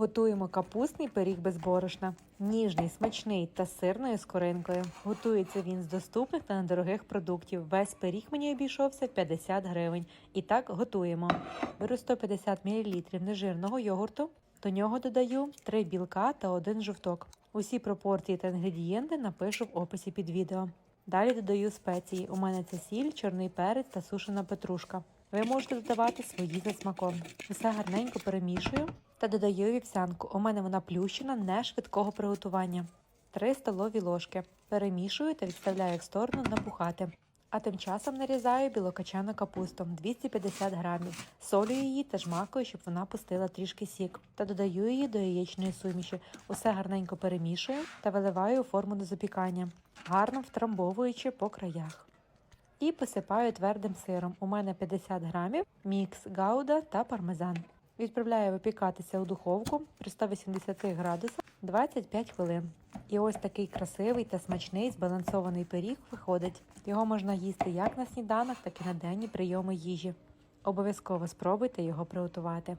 Готуємо капустний пиріг без борошна. Ніжний, смачний та сирною скоринкою. Готується він з доступних та недорогих продуктів. Весь пиріг мені обійшовся 50 гривень. І так готуємо. Беру 150 мл нежирного йогурту. До нього додаю 3 білка та 1 жовток. Усі пропорції та інгредієнти напишу в описі під відео. Далі додаю спеції. У мене це сіль, чорний перець та сушена петрушка. Ви можете додавати свої за смаком. Все гарненько перемішую та додаю вівсянку. У мене вона плющена, не швидкого приготування. 3 столові ложки. Перемішую та відставляю в сторону набухати. А тим часом нарізаю білокачану капусту 250 грамів, солю її та жмакаю, щоб вона пустила трішки сік, та додаю її до яєчної суміші. Усе гарненько перемішую та виливаю у форму до запікання, гарно втрамбовуючи по краях. І посипаю твердим сиром. У мене 50 грамів, мікс гауда та пармезан. Відправляю випікатися у духовку при 180 градусах 25 хвилин. І ось такий красивий та смачний збалансований пиріг виходить. Його можна їсти як на сніданок, так і на денні прийоми їжі. Обов'язково спробуйте його приготувати.